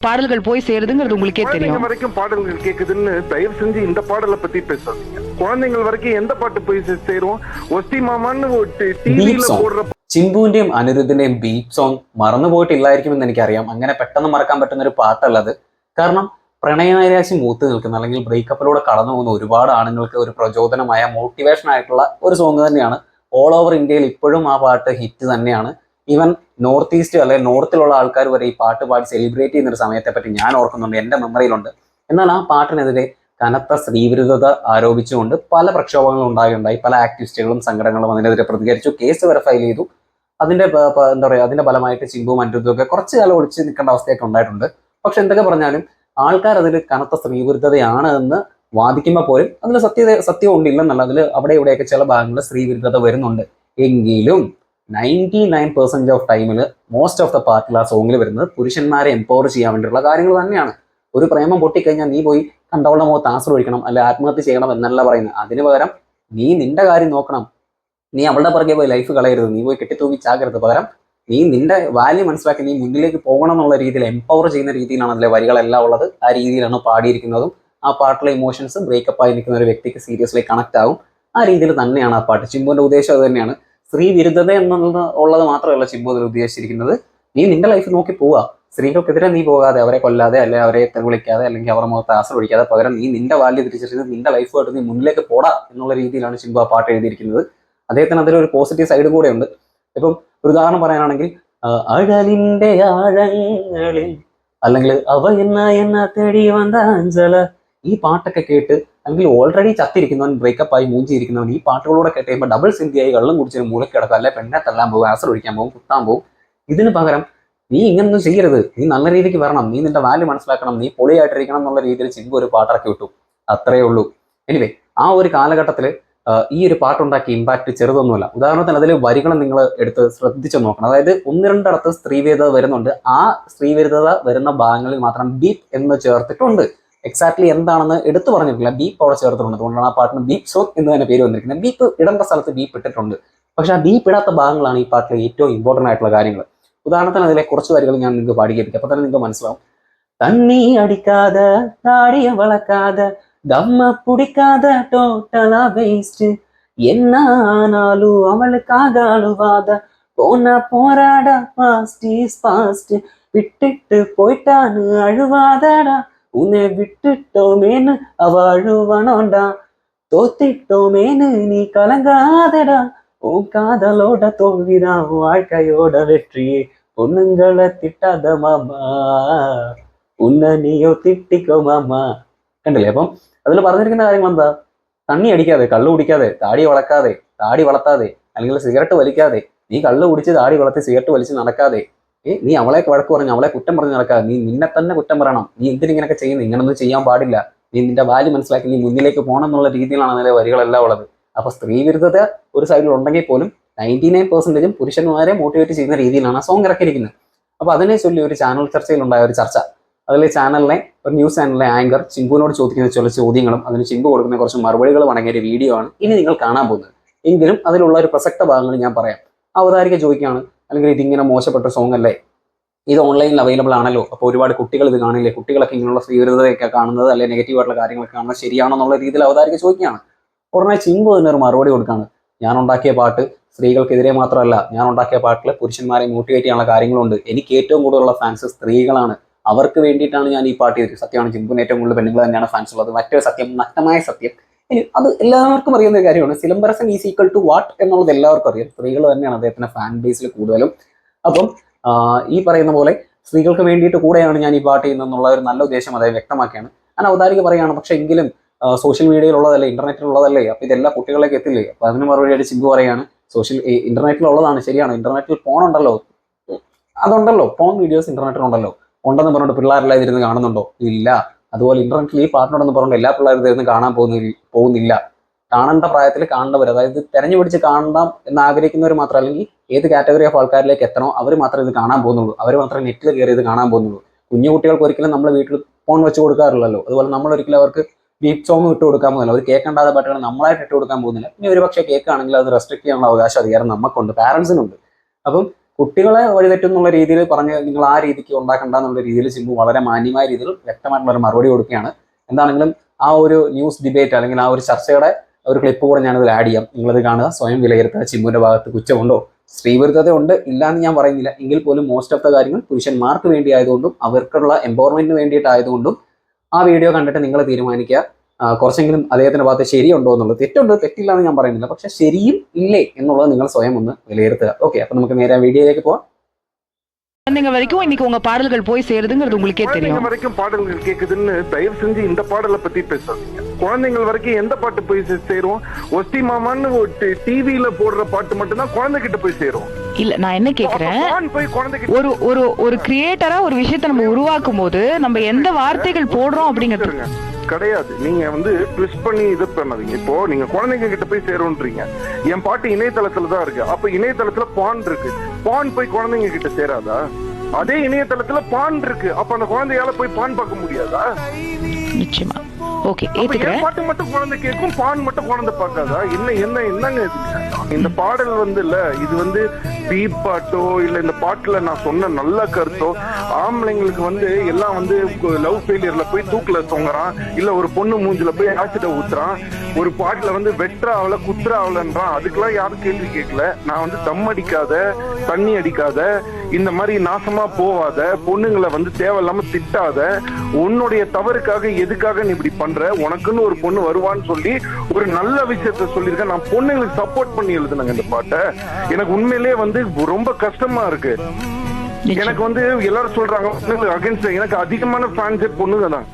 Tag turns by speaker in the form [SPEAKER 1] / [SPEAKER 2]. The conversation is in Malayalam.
[SPEAKER 1] பாடல்கள் போய் சேருதுங்கிறது உங்களுக்கே
[SPEAKER 2] குழந்தைங்க
[SPEAKER 1] தெரியும்
[SPEAKER 2] வரைக்கும் பாடல்கள் கேக்குதுன்னு தயவு செஞ்சு இந்த பாடலை பத்தி பேசாதீங்க குழந்தைங்கள் வரைக்கும் எந்த பாட்டு போய் சே- சேரும் ஒஸ்தி மாமான்னு
[SPEAKER 3] Beat
[SPEAKER 2] டிவியில
[SPEAKER 3] song.
[SPEAKER 2] போடுற
[SPEAKER 3] ചിമ്പുവിന്റെയും അനിരുദ്ധിന്റെയും ബീറ്റ് സോങ് മറന്നു പോയിട്ടില്ലായിരിക്കുമെന്ന് എനിക്കറിയാം അങ്ങനെ പെട്ടെന്ന് മറക്കാൻ പറ്റുന്ന ഒരു പാട്ടല്ലത് കാരണം പ്രണയനൈരാശി മൂത്ത് നിൽക്കുന്ന അല്ലെങ്കിൽ ബ്രേക്കപ്പിലൂടെ കടന്നു പോകുന്ന ഒരുപാട് ആണുങ്ങൾക്ക് ഒരു പ്രചോദനമായ മോട്ടിവേഷൻ ആയിട്ടുള്ള ഒരു സോങ് തന്നെയാണ് ഓൾ ഓവർ ഇന്ത്യയിൽ ഇപ്പോഴും ആ പാട്ട് ഹിറ്റ് തന്നെയാണ് ഈവൻ നോർത്ത് ഈസ്റ്റ് അല്ലെങ്കിൽ നോർത്തിലുള്ള ആൾക്കാർ വരെ ഈ പാട്ട് പാടി സെലിബ്രേറ്റ് ചെയ്യുന്ന ഒരു സമയത്തെ പറ്റി ഞാൻ ഓർക്കുന്നുണ്ട് എന്റെ മെമ്മറിയിലുണ്ട് എന്നാൽ ആ പാട്ടിനെതിരെ കനത്ത സ്ത്രീവിരുദ്ധത ആരോപിച്ചുകൊണ്ട് പല പ്രക്ഷോഭങ്ങളും ഉണ്ടാകുണ്ടായി പല ആക്ടിവിസ്റ്റുകളും സംഘടനകളും അതിനെതിരെ പ്രതികരിച്ചു കേസ് വരെ ഫയൽ ചെയ്തു. അതിന്റെ എന്താ പറയുക അതിന്റെ ഫലമായിട്ട് ചിമ്പും അനുരുദ്ധമൊക്കെ കുറച്ച് കാലം ഒളിച്ച് നിൽക്കേണ്ട അവസ്ഥയൊക്കെ ഉണ്ടായിട്ടുണ്ട്. പക്ഷെ എന്തൊക്കെ പറഞ്ഞാലും ആൾക്കാർ അതിൽ കനത്ത സ്ത്രീവിരുദ്ധതയാണ് എന്ന് വാദിക്കുമ്പോൾ പോലും അതിൽ സത്യം ഉണ്ടില്ലെന്നല്ല അതിൽ അവിടെ ഇവിടെയൊക്കെ ചില ഭാഗങ്ങളിൽ സ്ത്രീവിരുദ്ധത വരുന്നുണ്ട്. എങ്കിലും നയന്റി നയൻ പെർസെന്റ് ഓഫ് ടൈമിൽ മോസ്റ്റ് ഓഫ് ദ പാർട്ടിൽ ആ സോങ്ങിൽ വരുന്നത് പുരുഷന്മാരെ എംപവർ ചെയ്യാൻ വേണ്ടിയുള്ള കാര്യങ്ങൾ തന്നെയാണ്. ഒരു പ്രേമം പൊട്ടിക്കഴിഞ്ഞാൽ നീ പോയി കണ്ടവളുടെ മുഖത്ത് ആശ്ര ഒഴിക്കണം അല്ലെ ആത്മഹത്യ ചെയ്യണം എന്നല്ല പറയുന്നത്. അതിന് പകരം നീ നിന്റെ കാര്യം നോക്കണം. നീ അവളുടെ പുറകെ പോയി ലൈഫ് കളയരുത്. നീ പോയി കെട്ടിത്തൂക്കി ചാകരുത്. പകരം നീ നിന്റെ വാല്യൂ മനസ്സിലാക്കി നീ മുന്നിലേക്ക് പോകണം എന്നുള്ള രീതിയിൽ എംപവർ ചെയ്യുന്ന രീതിയിലാണ് അതിലെ വരികളെല്ലാം ഉള്ളത്. ആ രീതിയിലാണ് പാടിയിരിക്കുന്നതും. ആ പാട്ടിലെ ഇമോഷൻസ് ബ്രേക്കപ്പ് ആയി നിൽക്കുന്ന ഒരു വ്യക്തിക്ക് സീരിയസ്ലി കണക്ട് ആവും. ആ രീതിയിൽ തന്നെയാണ് ആ പാട്ട്. ചിമ്പുവിന്റെ ഉദ്ദേശം അത് തന്നെയാണ്. സ്ത്രീ വിരുദ്ധത എന്നുള്ളത് ഉള്ളത് മാത്രമല്ല അതിൽ ഉദ്ദേശിച്ചിരിക്കുന്നത്. നീ നിന്റെ ലൈഫ് നോക്കി പോവാ സ്ത്രീകൾക്കെതിരെ നീ പോകാതെ അവരെ കൊല്ലാതെ അല്ലെങ്കിൽ അവരെ വിളിക്കാതെ അല്ലെങ്കിൽ അവരുടെ മുഖത്ത് ആശ്ര ഒഴിക്കാതെ പകരം നീ നിന്റെ വാല്യൂ തിരിച്ചറിഞ്ഞ് നിന്റെ ലൈഫുമായിട്ട് നീ മുന്നിലേക്ക് പോടാ എന്നുള്ള രീതിയിലാണ് ചിമ്പു ആ പാട്ട് എഴുതിയിരിക്കുന്നത്. അദ്ദേഹത്തിന് അതിലൊരു പോസിറ്റീവ് സൈഡ് കൂടെ ഉണ്ട് ഇപ്പം ഒരു ഉദാഹരണം പറയാനാണെങ്കിൽ അഴലിന്റെ ആഴങ്ങളിൽ അല്ലെങ്കിൽ അവ എന്നാ എന്നാ തേടി വന്ന ഈ പാട്ടൊക്കെ കേട്ട് അല്ലെങ്കിൽ ഓൾറെഡി ചത്തിരിക്കുന്നവൻ ബ്രേക്കപ്പ് ആയി മൂഞ്ചിയിരിക്കുന്നവൻ ഈ പാട്ടുകളൂടെ കേട്ട് കഴിയുമ്പോൾ ഡബിൾ സിന്ധിയായി വെള്ളം കുടിച്ച് മൂലക്ക് കിടക്കുക അല്ലെ പെണ്ണെ തള്ളാൻ പോകും ആസർ ഒഴിക്കാൻ പോകും കുത്താൻ പോകും. ഇതിന് പകരം നീ ഇങ്ങനൊന്നും ചെയ്യരുത്. നീ നല്ല രീതിക്ക് വരണം. നീ നിന്റെ വാല്യൂ മനസ്സിലാക്കണം. നീ പൊളിയായിട്ടിരിക്കണം എന്നുള്ള രീതിയിൽ ചിങ്കു ഒരു പാട്ടിറക്കി വിട്ടു. അത്രയേ ഉള്ളൂ. എനിവേ ആ ഒരു കാലഘട്ടത്തിൽ ഈ ഒരു പാട്ടുണ്ടാക്കിയ ഇമ്പാക്ട് ചെറുതൊന്നുമല്ല. ഉദാഹരണത്തിന് അതിൽ വരികൾ നിങ്ങൾ എടുത്ത് ശ്രദ്ധിച്ചു നോക്കണം. അതായത് ഒന്ന് രണ്ടിടത്ത് സ്ത്രീവേദത വരുന്നുണ്ട്. ആ സ്ത്രീവേദത വരുന്ന ഭാഗങ്ങളിൽ മാത്രം ബീപ്പ് എന്ന് ചേർത്തിട്ടുണ്ട്. എക്സാക്ട്ലി എന്താണെന്ന് എടുത്തു പറഞ്ഞിട്ടില്ല. ബീപ്പ് അവിടെ ചേർത്തിട്ടുണ്ട്. അതുകൊണ്ടാണ് ആ പാട്ടിന് ബീപ്പ് സോങ് എന്ന് തന്നെ പേര് വന്നിരിക്കുന്നത്. ബീപ്പ് ഇടേണ്ട സ്ഥലത്ത് ബീപ്പ് ഇട്ടിട്ടുണ്ട്. പക്ഷെ ആ ബീപ്പ് ഇടാത്ത ഭാഗങ്ങളാണ് ഈ പാട്ടിലെ ഏറ്റവും ഇമ്പോർട്ടന്റ് ആയിട്ടുള്ള കാര്യങ്ങൾ. ഉദാഹരണത്തിന് അതിലെ കുറച്ച് വരികൾ ഞാൻ നിങ്ങൾക്ക് പാടി കേൾപ്പിക്കാം. അപ്പോൾ തന്നെ നിങ്ങൾക്ക് മനസ്സിലാവും. തന്നി അടിക്കാതെ താടിയ വളക്കാതെ ദമ്മ പുടിക്കാതെ ടോട്ടല வேஸ்ட் என்ன ஆனாலும் அவளுக்காக அழுவாத போனா போராடா பாஸ்ட் இஸ் பாஸ்ட் விட்டுட்டு போயிட்டான்னு அழுவாதடா உன்னை விட்டுட்டோமேன்னு அவ அழுவனோண்டா தோத்திட்டோமேன்னு நீ கலங்காதடா உன் காதலோட தோல்விதான் உன் வாழ்க்கையோட வெற்றியே பொண்ணுங்களை திட்டாத மாமா ഉന്നെ നീയോ തിട്ടിക്കോ മാമ കണ്ടില്ലേ അപ്പം അതിൽ പറഞ്ഞിരിക്കുന്ന കാര്യങ്ങൾ എന്താ തണ്ണി അടിക്കാതെ കള്ളു കുടിക്കാതെ താടി വളക്കാതെ താടി വളർത്താതെ അല്ലെങ്കിൽ സിഗരറ്റ് വലിക്കാതെ നീ കള്ളു കുടിച്ച് താടി വളർത്തി സിഗരറ്റ് വലിച്ച് നടക്കാതെ ഏ നീ അവളെ വഴക്ക് പറഞ്ഞു അവളെ കുറ്റം പറഞ്ഞു നടക്കാതെ നീ നിന്നെ തന്നെ കുറ്റം പറയണം. നീ എന്തിനിങ്ങനെയൊക്കെ ചെയ്യുന്നു? ഇങ്ങനൊന്നും ചെയ്യാൻ പാടില്ല. നീ നിന്റെ വാല്യൂ മനസ്സിലാക്കി നീ മുന്നിലേക്ക് പോകണം എന്നുള്ള രീതിയിലാണ് അതിലെ വരികളെല്ലാം ഉള്ളത്. അപ്പൊ സ്ത്രീ വിരുദ്ധത ഒരു സൈഡിൽ ഉണ്ടെങ്കിൽ പോലും നയന്റി നയൻ പെർസെന്റേജും പുരുഷന്മാരെ മോട്ടിവേറ്റ് ചെയ്യുന്ന രീതിയിലാണ് ആ സോങ് ഇറക്കിയിരിക്കുന്നത്. അപ്പൊ അതിനെ ചൊല്ലി ഒരു ചാനൽ ചർച്ചയിൽ ഉണ്ടായ ഒരു ചർച്ച. അതിൽ ചാനലിലെ ഒരു ന്യൂസ് ചാനലിലെ ആങ്കർ ചിമ്പുവിനോട് ചോദിക്കുന്ന ചില ചോദ്യങ്ങളും അതിന് ചിമ്പു കൊടുക്കുന്ന കുറച്ച് മറുപടികൾ അടങ്ങിയ ഒരു വീഡിയോ ആണ് ഇനി നിങ്ങൾ കാണാൻ പോകുന്നത്. എങ്കിലും അതിലുള്ള ഒരു പ്രസക്ത ഭാഗങ്ങൾ ഞാൻ പറയാം. അവതാരിക ചോദിക്കുകയാണ് അല്ലെങ്കിൽ ഇതിങ്ങനെ മോശപ്പെട്ട സോങ് അല്ലേ? ഇത് ഓൺലൈനിൽ അവൈലബിൾ ആണല്ലോ. അപ്പോൾ ഒരുപാട് കുട്ടികൾ ഇത് കാണില്ലേ? കുട്ടികളൊക്കെ ഇങ്ങനെയുള്ള സ്വീകൃതയൊക്കെ കാണുന്നത് അല്ലെങ്കിൽ നെഗറ്റീവ് ആയിട്ടുള്ള കാര്യങ്ങളൊക്കെ കാണുന്നത് ശരിയാണോ എന്നുള്ള രീതിയിൽ അവതാരിക ചോദിക്കുകയാണ്. ഉടനെ തന്നെ ഒരു മറുപടി കൊടുക്കുകയാണ്. ഞാൻ ഉണ്ടാക്കിയ പാട്ട് സ്ത്രീകൾക്കെതിരെ മാത്രമല്ല ഞാൻ ഉണ്ടാക്കിയ പാട്ടിൽ പുരുഷന്മാരെ മോട്ടിവേറ്റ് ചെയ്യാനുള്ള കാര്യങ്ങളുണ്ട്. എനിക്ക് ഏറ്റവും കൂടുതലുള്ള ഫാൻസ് സ്ത്രീകളാണ്. അവർക്ക് വേണ്ടിയിട്ടാണ് ഞാൻ ഈ പാട്ട് ചെയ്തത് സത്യമാണ് ചിമ്പുവിന് ഏറ്റവും കൂടുതൽ പെണ്ണുങ്ങൾ തന്നെയാണ് ഫാൻസ് ഉള്ളത്. മറ്റൊരു സത്യം നഗ്നമായ സത്യം ഇനി അത് എല്ലാവർക്കും അറിയുന്ന ഒരു കാര്യമാണ്. Silambarasan is equal to what എന്നുള്ളത് എല്ലാവർക്കും അറിയാം. സ്ത്രീകൾ തന്നെയാണ് അദ്ദേഹത്തിന്റെ ഫാൻ ബേസിൽ കൂടുതലും. അപ്പം ഈ പറയുന്ന പോലെ സ്ത്രീകൾക്ക് വേണ്ടിയിട്ട് കൂടെയാണ് ഞാൻ ഈ പാട്ട് ചെയ്യുന്നത് എന്നുള്ള ഒരു നല്ല ഉദ്ദേശം അദ്ദേഹം വ്യക്തമാക്കിയാണ്. ഞാൻ ഔദാരിക പറയുകയാണ് പക്ഷെ എങ്കിലും സോഷ്യൽ മീഡിയയിലുള്ളതല്ലേ ഇന്റർനെറ്റിലുള്ളതല്ലേ അപ്പൊ ഇതെല്ലാം കുട്ടികളിലേക്ക് എത്തില്ലേ? അപ്പൊ അതിന് മറുപടിയായിട്ട് ചിമ്പു പറയാണ് സോഷ്യൽ ഇന്റർനെറ്റിലുള്ളതാണ് ശരിയാണ്. ഇന്റർനെറ്റിൽ ഫോൺ ഉണ്ടല്ലോ. അതുണ്ടല്ലോ. ഫോൺ വീഡിയോസ് ഇന്റർനെറ്റിലുണ്ടല്ലോ ഉണ്ടെന്ന് പറഞ്ഞിട്ട് പിള്ളേരെല്ലാം ഇതിരുന്ന് കാണുന്നുണ്ടോ? ഇല്ല. അതുപോലെ ഇന്റർനെറ്റിൽ ഈ പാട്ടിനോടെന്ന് പറഞ്ഞു എല്ലാ പിള്ളേരും തീർന്ന് കാണാൻ പോകുന്നില്ല പോകുന്നില്ല. കാണേണ്ട പ്രായത്തിൽ കാണേണ്ടവർ അതായത് തെരഞ്ഞു പിടിച്ച് കാണണം എന്ന് ആഗ്രഹിക്കുന്നവർ മാത്രം അല്ലെങ്കിൽ ഏത് കാറ്റഗറി ഓഫ് ആൾക്കാരിലേക്ക് എത്തണോ അവർ മാത്രമേ ഇത് കാണാൻ പോകുന്നുള്ളൂ. അവർ മാത്രമേ നെറ്റിൽ കയറി ഇത് കാണാൻ പോകുന്നുള്ളൂ. കുഞ്ഞു കുട്ടികൾക്ക് ഒരിക്കലും നമ്മൾ വീട്ടിൽ ഫോൺ വെച്ച് കൊടുക്കാറില്ലല്ലോ. അതുപോലെ നമ്മൾ ഒരിക്കലും അവർക്ക് ബീപ് സോങ് ഇട്ട് കൊടുക്കാൻ പോകുന്നില്ല. അവർ കേൾക്കേണ്ടാത്ത പാട്ടുകൾ നമ്മളായിട്ട് ഇട്ട് കൊടുക്കാൻ പോകുന്നില്ല. ഇനി ഒരു പക്ഷേ കേൾക്കുകയാണെങ്കിൽ അത് റെസ്ട്രിക്ട് ചെയ്യാനുള്ള അവകാശം അധികാരം നമുക്കുണ്ട് പാരൻസിനുണ്ട് അപ്പം കുട്ടികളെ വഴിതെറ്റുന്നുള്ള രീതിയിൽ പറഞ്ഞ് നിങ്ങൾ ആ രീതിക്ക് ഉണ്ടാക്കണ്ട എന്നുള്ള രീതിയിൽ ചിമ്പു വളരെ മാന്യമായ രീതിയിൽ വ്യക്തമായിട്ടുള്ള ഒരു മറുപടി കൊടുക്കുകയാണ്. എന്താണെങ്കിലും ആ ഒരു ന്യൂസ് ഡിബേറ്റ് അല്ലെങ്കിൽ ആ ഒരു ചർച്ചയുടെ ഒരു ക്ലിപ്പ് കൂടെ ഞാനതിൽ ആഡ് ചെയ്യാം. നിങ്ങളത് കാണുക. സ്വയം വിലയിരുത്തുക. ചിമ്മുവിന്റെ ഭാഗത്ത് കുറ്റമുണ്ടോ? സ്ത്രീവിരുദ്ധത ഉണ്ട് ഇല്ല എന്ന് ഞാൻ പറയുന്നില്ല. എങ്കിൽ പോലും മോസ്റ്റ് ഓഫ് ദ കാര്യങ്ങൾ പുരുഷന്മാർക്ക് വേണ്ടി ആയതുകൊണ്ടും അവർക്കുള്ള എംപവർമെന്റിന് വേണ്ടിയിട്ടായതുകൊണ്ടും ആ വീഡിയോ കണ്ടിട്ട് നിങ്ങൾ തീരുമാനിക്കുക. കുറച്ചെങ്കിലും അദ്ദേഹത്തിന്റെ ഭാഗത്ത് ശരിയുണ്ടോ എന്നുള്ളത് തെറ്റുണ്ട് തെറ്റില്ല എന്ന് ഞാൻ പറയുന്നില്ല പക്ഷെ ശരിയും ഇല്ലേ എന്നുള്ളത് നിങ്ങൾ സ്വയം ഒന്ന് വിലയിരുത്തുക ഓക്കെ അപ്പൊ നമുക്ക് നേരെ ആ വീഡിയോയിലേക്ക് പോവാം
[SPEAKER 1] குழந்தைங்க வரைக்கும் இன்னைக்கு உங்க பாடல்கள் போய் சேருதுங்கிறது உங்களுக்கே
[SPEAKER 2] குழந்தைங்க
[SPEAKER 1] தெரியும்
[SPEAKER 2] வரைக்கும் பாடல்கள் கேக்குதுன்னு தயவு செஞ்சு இந்த பாடலை பத்தி பேசாதீங்க குழந்தைங்கள் வரைக்கும் எந்த பாட்டு போய் சே- சேரும் ஒஸ்தி மாமான்னு டிவியில போடுற பாட்டு மட்டும்தான் குழந்தைகிட்ட போய் சேரும்
[SPEAKER 1] இல்ல நான் என்ன கேக்குறேன்
[SPEAKER 2] அப்ப பான் போய் குழந்தைகிட்ட
[SPEAKER 1] ஒரு ஒரு ஒரு கிரியேட்டரா ஒரு விஷயத்த நம்ம உருவாக்கும் போது நம்ம எந்த வார்த்தைகள் போடுறோம் அப்படிங்கிறது
[SPEAKER 2] இருங்க. கிடையாது. நீங்க வந்து ட்விஸ்ட் பண்ணி இது பண்ணாதீங்க. இப்போ நீங்க குழந்தைங்க கிட்ட போய் சேரும்ன்றீங்க. என் பாட்டு இணையதளத்துல தான் இருக்கு. அப்ப இணையதளத்துல பான் இருக்கு. பான் போய் குழந்தைங்க கிட்ட சேராதா? அதே இணையதளத்துல பான் இருக்கு. அப்ப அந்த குழந்தையால போய் பான் பார்க்க முடியாதா?
[SPEAKER 1] நிச்சயமா. ஓகே ஏத்துக்கிறேன்.
[SPEAKER 2] பாட்டு மட்டும் குழந்தை கேட்கும் பான் மட்டும் குழந்தை பார்க்காதா? என்ன என்ன என்னங்க? இந்த பாடல் வந்து இல்ல இது வந்து பீப் பாட்டோ இல்ல இந்த பாட்டுல நான் சொன்ன நல்ல கருத்தோ ஆம்பளைங்களுக்கு வந்து எல்லாம் வந்து லவ் ஃபெயிலியர்ல போய் தூக்குல தொங்குறான் இல்ல ஒரு பொண்ணு மூஞ்சில போய் ஆசிட ஊத்துறான் ஒரு பாட்டுல வந்து வெட்டுற அவள குத்துற அவளன்றான் அதுக்கெல்லாம் யாரும் கேள்வி கேட்கல. நான் வந்து தம் அடிக்காத தண்ணி அடிக்காத இந்த மாதிரி நாசமா போவாத பொண்ணுங்களை வந்து தேவையில்லாம திட்டாத உன்னுடைய தவறுக்காக எதுக்காக நீ இப்படி பண்ற உனக்குன்னு ஒரு பொண்ணு வருவான்னு சொல்லி ஒரு நல்ல விஷயத்த சொல்லியிருக்கேன் நான் பொண்ணுங்களுக்கு சப்போர்ட் பண்ணி எழுதுனேங்க இந்த பாட்டை. எனக்கு உண்மையிலேயே வந்து ரொம்ப கஷ்டமா இருக்கு. எனக்கு வந்து எல்லாரும் சொல்றாங்க அகேன்ஸ்ட் எனக்கு அதிகமான ஃபேன்ஸே பொண்ணுங்க தான்.